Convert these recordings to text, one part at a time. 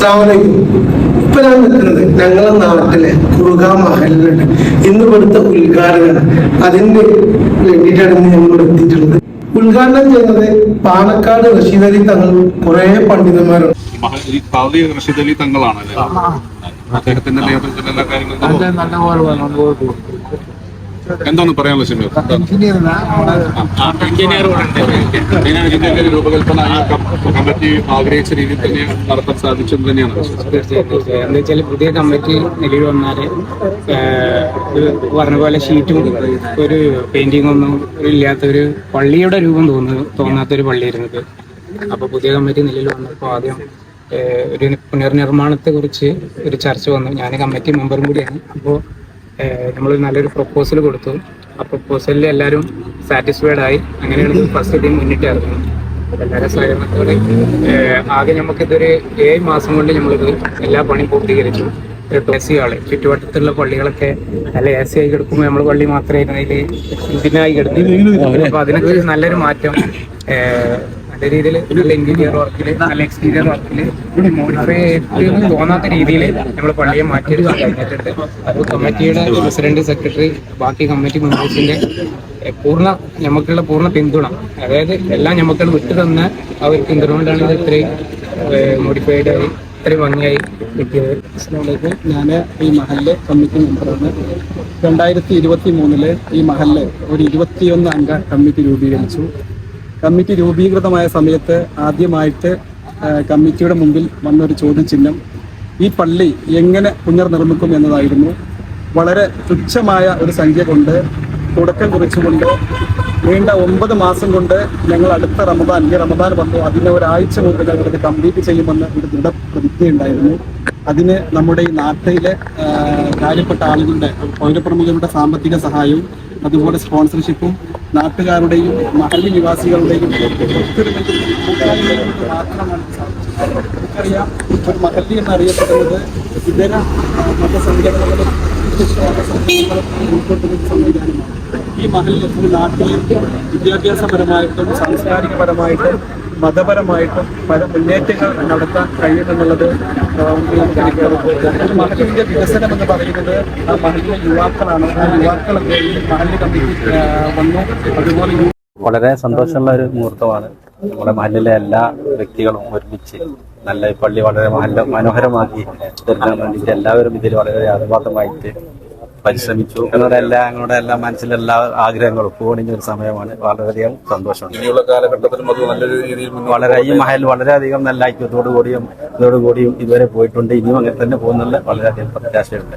അസ്സാമലൈക്കും ഇപ്പൊ ഞാൻ നിൽക്കുന്നത് ഞങ്ങളെ നാട്ടിലെ കുറുക മഹലിലുണ്ട്. ഇന്ന് ഇവിടുത്തെ ഉദ്ഘാടനം അതിന്റെ വേണ്ടിയിട്ടാണ് ഇന്ന് ഞങ്ങൾ എത്തിയിട്ടുള്ളത്. ഉദ്ഘാടനം ചെയ്യുന്നത് പാലക്കാട് റഷീദ് അലി തങ്ങൾ കുറെ പണ്ഡിതന്മാരുണ്ട്. റഷീദ് അലി തങ്ങളാണ്? അദ്ദേഹത്തിന്റെ എന്താണ് പറയാനുള്ള ഷമീർ ഇതിന്റെ രൂപകൽപ്പന കമ്മിറ്റി ആഗ്രഹിച്ച രീതിയിൽ തന്നെ നടത്താൻ സാധിച്ചത് തന്നെയാണ്. തീർച്ചയായിട്ടും. എന്താ വെച്ചാൽ പുതിയ കമ്മിറ്റി നിലവിൽ വന്നാൽ പറഞ്ഞ പോലെ ഷീറ്റും ഒരു പെയിന്റിംഗ് ഒന്നും ഇല്ലാത്ത ഒരു പള്ളിയുടെ രൂപം തോന്നുന്നു തോന്നാത്തൊരു പള്ളിയായിരുന്നത് പള്ളിയായിരുന്നു ഇത്. അപ്പൊ പുതിയ കമ്മിറ്റി നിലയിൽ വന്നപ്പോൾ ആദ്യം ഒരു പുനർനിർമ്മാണത്തെ കുറിച്ച് ഒരു ചർച്ച വന്നു. ഞാൻ കമ്മിറ്റി മെമ്പറും കൂടിയാണ്. അപ്പോൾ നമ്മൾ നല്ലൊരു പ്രപ്പോസൽ കൊടുത്തു. ആ പ്രപ്പോസലിൽ എല്ലാവരും സാറ്റിസ്ഫൈഡ് ആയി. അങ്ങനെയാണ് ഫസ്റ്റ് ടീം മുന്നിട്ട് ഇറങ്ങുന്നത്. എല്ലാവരും സഹകരണത്തോടെ ആകെ നമുക്കിതൊരു ഏഴ് മാസം കൊണ്ട് നമ്മളിത് എല്ലാ പണിയും പൂർത്തീകരിച്ചു. എ സി ആൾ ചുറ്റുവട്ടത്തുള്ള പള്ളികളൊക്കെ നല്ല എ സി ആയി കിടക്കുമ്പോൾ നമ്മൾ പള്ളി മാത്രമേ അതിൽ ഇതിനായി കിടന്നു അപ്പൊ അതിനൊക്കെ നല്ലൊരു മാറ്റം നല്ല രീതിയിൽ നല്ല ഇന്റീരിയർ വർക്കിൽ നല്ല എക്സ്റ്റീരിയർ വർക്കിൽ മോഡിഫൈ ചെയ്ത് തോന്നാത്ത രീതിയിൽ നമ്മൾ പള്ളിയെ മാറ്റിയെടുക്കാൻ കഴിഞ്ഞിട്ടുണ്ട്. അപ്പോൾ കമ്മിറ്റിയുടെ പ്രസിഡന്റ് സെക്രട്ടറി ബാക്കി കമ്മിറ്റി മെമ്പേഴ്സിന്റെ പൂർണ നമുക്കുള്ള പൂർണ പിന്തുണ. അതായത് എല്ലാം നമുക്ക് വിട്ടു തന്ന ആ ഒരു പിന്തുണ കൊണ്ടാണ് ഇത് ഇത്രയും മോഡിഫൈഡ് ആയി ഇത്രയും ഭംഗിയായി കിട്ടിയത്. ഞാൻ ഈ മഹല്ല് കമ്മിറ്റി മെമ്പറാണ്. രണ്ടായിരത്തി ഇരുപത്തി മൂന്നിൽ ഈ മഹല്ല് ഒരു ഇരുപത്തിയൊന്ന് അംഗ കമ്മിറ്റി രൂപീകരിച്ചു. കമ്മിറ്റി രൂപീകൃതമായ സമയത്ത് ആദ്യമായിട്ട് കമ്മിറ്റിയുടെ മുമ്പിൽ വന്നൊരു ചോദ്യചിഹ്നം ഈ പള്ളി എങ്ങനെ പുനർനിർമ്മിക്കും എന്നതായിരുന്നു. വളരെ തുച്ഛമായ ഒരു സംഖ്യ കൊണ്ട് തുടക്കം കുറിച്ചുകൊണ്ട് നീണ്ട ഒമ്പത് മാസം കൊണ്ട് ഞങ്ങൾ അടുത്ത റമദാൻ ഈ റമദാൻ വന്നു. അതിനെ ഒരാഴ്ച മുമ്പ് ഞങ്ങൾ ഇത് കംപ്ലീറ്റ് ചെയ്യുമെന്ന് ഒരു ദൃഢപ്രതിജ്ഞയുണ്ടായിരുന്നു. അതിന് നമ്മുടെ ഈ നാട്ടിലെ കാര്യപ്പെട്ട ആളുകളുടെ പൗരപ്രമുഖരുടെ സാമ്പത്തിക സഹായവും അതുപോലെ സ്പോൺസർഷിപ്പും നാട്ടുകാരുടെയും മഹല്ലി നിവാസികളുടെയും ഒത്തൊരുമയ്ക്ക് മാത്രമാണ് മഹല്ലി എന്നറിയപ്പെടുന്നത് ഇതര മതസംഘടനകളും സംവിധാനമാണ്. ഈ ഒരു നാട്ടിലെ വിദ്യാഭ്യാസപരമായിട്ടും സാംസ്കാരികപരമായിട്ടും മതപരമായിട്ടും പല മുന്നേറ്റങ്ങൾ നടത്താൻ കഴിയുമെന്നുള്ളത് മഹലിന്റെ വികസനം എന്ന് പറയുന്നത് ആ മഹലിലെ യുവാക്കളാണ്. ആ യുവാക്കളൊക്കെ ഈ മഹല്ല് കമ്മിറ്റി വന്നു. അതുപോലെ വളരെ സന്തോഷമുള്ള ഒരു മുഹൂർത്തമാണ്. നമ്മുടെ മഹലിലെ എല്ലാ വ്യക്തികളും ഒരുമിച്ച് നല്ല പള്ളി വളരെ മനോഹരമാക്കി തീർക്കാൻ വേണ്ടിയിട്ട് എല്ലാവരും ഇതിൽ വളരെ ആത്മാർത്ഥമായിട്ട് പരിശ്രമിച്ചു. ഞങ്ങളുടെ എല്ലാ ഞങ്ങളുടെ എല്ലാ മനസ്സിലെല്ലാ ആഗ്രഹങ്ങളും പോണിഞ്ഞ ഒരു സമയമാണ്. വളരെയധികം സന്തോഷമുണ്ട്. ഇനിയുള്ള കാലഘട്ടത്തിലും അത് നല്ലൊരു രീതിയിൽ വളരെ ഈ മഹൽ വളരെയധികം നല്ല ഐക്യത്തോടുകൂടിയും ഇതോടുകൂടിയും ഇതുവരെ പോയിട്ടുണ്ട്. ഇനിയും അങ്ങനെ തന്നെ പോകുന്നുള്ള വളരെയധികം പ്രത്യാശയുണ്ട്.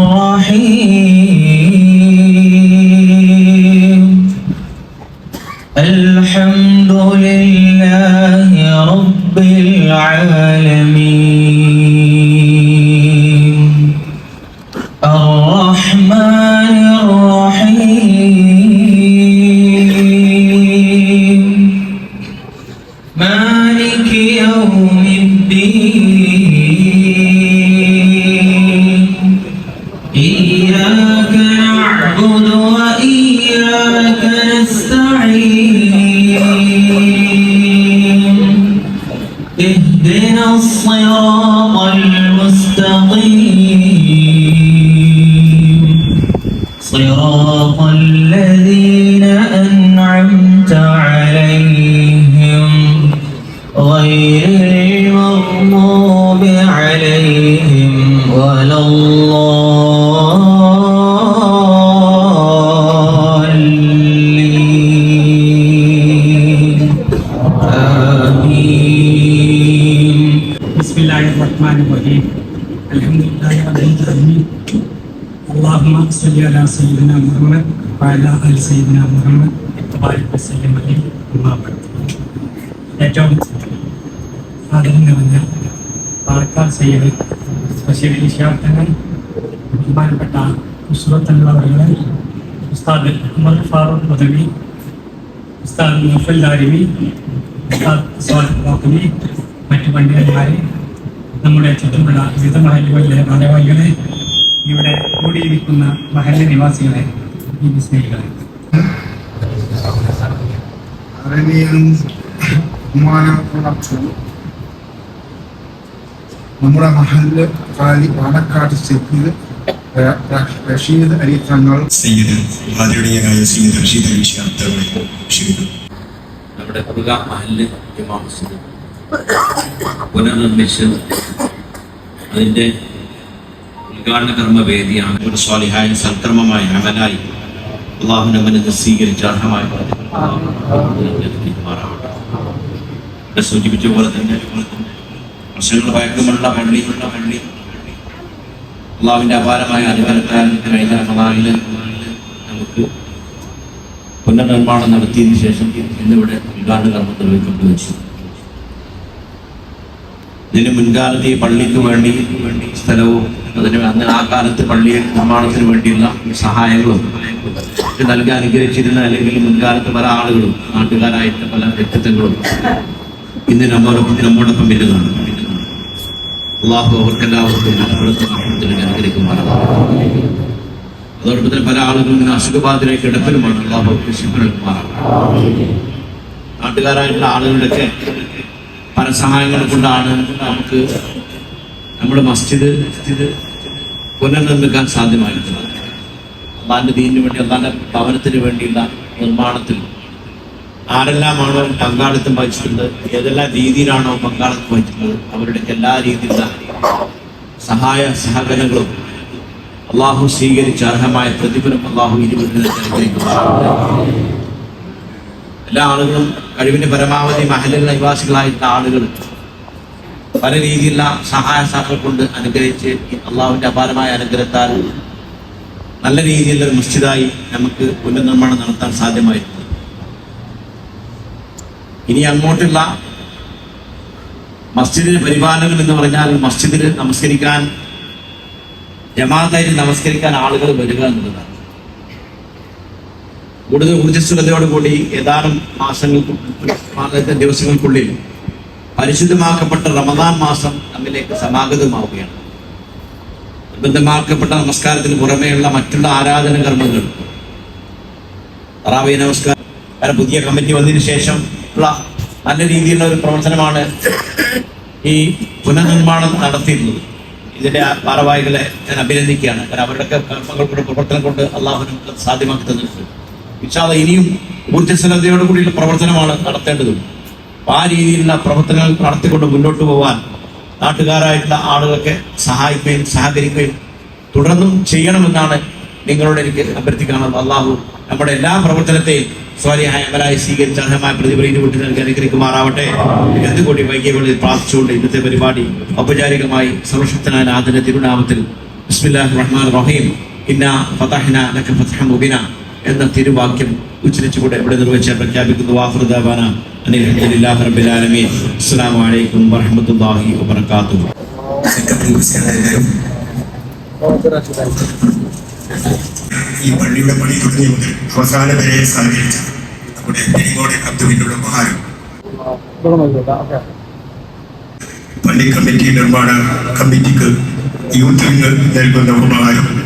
العالمين الرحمن الرحيم. مالك إياك نعبد وإياك نستعين. اهدنا الصراط المستقيم. صراط الذين الله الرحمن الرحيم الحمد لله رب العالمين اللهم صل على سيدنا محمد وعلى ال سيدنا محمد وبارك وسلم عليه أما بعد ഏറ്റവും ആദരം നിറഞ്ഞ പാലക്കാട് സയ്യദ് ബഷീർ ഇഷാഖങ്ങൾ ബഹുമാനപ്പെട്ട ഉസ്രത്തങ്ങളെ ഉസ്താദ് ഉമർ ഫാറൂഖ് മുദവി ഉസ്താദ് മുഫൽ ദാരിമി ഉസ്താദ് സ്വാദ് വാക്കുമി മറ്റു പണ്ഡിതന്മാരെ നമ്മുടെ ചുറ്റുമുള്ള വിവിധ മഹലുകളിലെ ഭാരവാഹികളെ ഇവിടെ കൂടിയിരിക്കുന്ന മഹല്ല് നിവാസികളെ ഈ ബഹുമാനമുള്ള നമ്മുടെ മഹല്ല് കാലി പാലക്കാട് സ്ഥിതിയിൽ റഷീദ് അലി തങ്ങൾ സയ്യിദ് ആദരണീയനായ സയ്യിദ് റഷീദ് അലി ഷിഹാബ് തങ്ങളെ നമ്മുടെ മഹല്ല് ഇമാം മസ്ജിദ് പുനർനിർമ്മിച്ച് അതിന്റെ ഉദ്ഘാടന കർമ്മവേദിയാണ് ഒരു സ്വാലിഹായ സൽക്രമമായ അമലായി അള്ളാഹുനമ്മനെ സ്വീകരിച്ച അർഹമായ സൂചിപ്പിച്ച പോലെ തന്നെ വർഷങ്ങൾ പഴക്കമുള്ള പള്ളി പള്ളി അള്ളാഹുവിന്റെ അപാരമായ അനുഗ്രഹത്താൽ കഴിഞ്ഞ റമദാനിൽ നമുക്ക് പുനർനിർമ്മാണം നടത്തിയതിനു ശേഷം ഇന്നിവിടെ ഉദ്ഘാടന കർമ്മം നിർവഹിക്കപ്പെട്ടു വെച്ചു ഇതിന് മുൻകാലത്ത് ഈ പള്ളിക്ക് വേണ്ടി സ്ഥലവും അതിന് അങ്ങനെ ആ കാലത്ത് പള്ളി നിർമ്മാണത്തിന് വേണ്ടിയുള്ള സഹായങ്ങളും നൽകാൻ നൽകി അനുഗ്രഹിച്ചിരുന്ന അല്ലെങ്കിൽ മുൻകാലത്ത് പല ആളുകളും നാട്ടുകാരായിട്ട് പല വ്യക്തിത്വങ്ങളും ഇന്ന് നമ്മോടൊപ്പം നമ്മോടൊപ്പം വരുന്നതാണ് അള്ളാഹു അവർക്കെല്ലാവർക്കും അനുഗ്രഹിക്കുമാറാണ് അതോടൊപ്പം തന്നെ പല ആളുകളും ഇങ്ങനെ അസുഖബാധിതരായി കിടപ്പിലുമാണ്. അള്ളാഹു നാട്ടുകാരായിട്ടുള്ള ആളുകളുടെയൊക്കെ പല സഹായങ്ങൾ കൊണ്ടാണ് നമുക്ക് നമ്മുടെ മസ്ജിദ് പുനർനിർമ്മിക്കാൻ സാധ്യമായിട്ടുള്ളത്. അള്ളാന്റെ ദീനിന് വേണ്ടി അള്ളാന്റെ ഭവനത്തിന് വേണ്ടിയുള്ള നിർമ്മാണത്തിൽ ആരെല്ലാമാണോ പങ്കാളിത്തം വഹിച്ചിട്ടുള്ളത് ഏതെല്ലാം രീതിയിലാണോ പങ്കാളിത്തം വഹിച്ചിട്ടുള്ളത് അവരുടെ എല്ലാ രീതിയിലുള്ള സഹായ സഹകരണങ്ങളും അള്ളാഹു സ്വീകരിച്ച അർഹമായ പ്രതിഫലം അള്ളാഹു ഇരുപതിന് എല്ലാ ആളുകളും കഴിവിന്റെ പരമാവധി മഹലിൽ നിവാസികളായിട്ടുള്ള ആളുകൾ പല രീതിയിലുള്ള സഹായ സഹകൾ കൊണ്ട് അനുഗ്രഹിച്ച് അള്ളാഹുവിന്റെ അപാരമായ അനുഗ്രഹത്താൽ നല്ല രീതിയിലുള്ള ഒരു മസ്ജിദായി നമുക്ക് പുനർനിർമ്മാണം നടത്താൻ സാധ്യമായിരുന്നു. ഇനി അങ്ങോട്ടുള്ള മസ്ജിദിന് പരിപാലനം എന്ന് പറഞ്ഞാൽ മസ്ജിദിൽ നമസ്കരിക്കാൻ ജമാഅത്തായി നമസ്കരിക്കാൻ ആളുകൾ വരിക എന്നുള്ളതാണ്. കൂടുതൽ ഊർജസ്വലതയോടുകൂടി ഏതാനും മാസങ്ങൾക്ക് ദിവസങ്ങൾക്കുള്ളിൽ പരിശുദ്ധമാക്കപ്പെട്ട റമദാൻ മാസം നമ്മിലേക്ക് സമാഗതമാവുകയാണ്. നിർബന്ധമാക്കപ്പെട്ട നമസ്കാരത്തിന് പുറമെയുള്ള മറ്റുള്ള ആരാധന കർമ്മങ്ങൾ. റാവി നമസ്കാരം. പുതിയ കമ്മിറ്റി വന്നതിന് ശേഷം ഉള്ള നല്ല രീതിയിലുള്ള ഒരു പ്രവർത്തനമാണ് ഈ പുനർനിർമ്മാണം നടത്തിയിരുന്നത്. ഇതിന്റെ ഭാരവാഹികളെ ഞാൻ അഭിനന്ദിക്കുകയാണ്. കാരണം അവരുടെയൊക്കെ കർമ്മങ്ങൾ കൊണ്ട് പ്രവർത്തനം കൊണ്ട് അള്ളാഹു നമുക്ക് സാധ്യമാക്കി തന്നിട്ടുണ്ട്. ഇൻഷാല്ല ഇനിയും ഊർജസ്വലതയോട് കൂടിയുള്ള പ്രവർത്തനമാണ് നടത്തേണ്ടത്. ആ രീതിയിലുള്ള പ്രവർത്തനങ്ങൾ നടത്തിക്കൊണ്ട് മുന്നോട്ട് പോകാൻ നാട്ടുകാരായിട്ടുള്ള ആളുകളൊക്കെ സഹായിക്കുകയും സഹകരിക്കുകയും തുടർന്നും ചെയ്യണമെന്നാണ് നിങ്ങളോട് എനിക്ക് അഭ്യർത്ഥിക്കാനുള്ളത്. അള്ളാഹു നമ്മുടെ എല്ലാ പ്രവർത്തനത്തെയും സ്വാലിഹായ അമലായി സ്വീകരിച്ച അർഹമായ പ്രതിഫലം വിട്ടു നൽകി അനുഗ്രഹിക്കുമാറാവട്ടെ. എന്തുകൂടി വൈകിയ വേളയിൽ പ്രാർത്ഥിച്ചുകൊണ്ട് ഇന്നത്തെ പരിപാടി ഔപചാരികമായി സർവശക്തനായ നാഥന്റെ തിരുനാമത്തിൽ. ബിസ്മില്ലാഹിർ റഹ്മാൻ റഹീം. ഇന്ന ഫതഹ്ന ലക ഫതഹ മുബിന. എന്ന തിരുവാക്യം ഉച്ചരിച്ചുകൂടെ ഇവിടെ നിർവഹിച്ച പ്രഖ്യാപിക്കുന്നു. വറഹ്മത്തുള്ളാഹി വബറകാതുഹു. സെക്രട്ടറി പ്രസിഡന്റായാലും ഈ പള്ളിയുടെ പണി തുടങ്ങിയ മുതൽ അവസാനം വരെ സഹകരിച്ച നമ്മുടെ പെരിങ്ങോട് അബ്ദുവിനുള്ള ഉപഹാരം. പള്ളി കമ്മിറ്റി നിർമ്മാണ കമ്മിറ്റിക്ക് യൂത്ത് നൽകുന്ന ഉപഹാരം.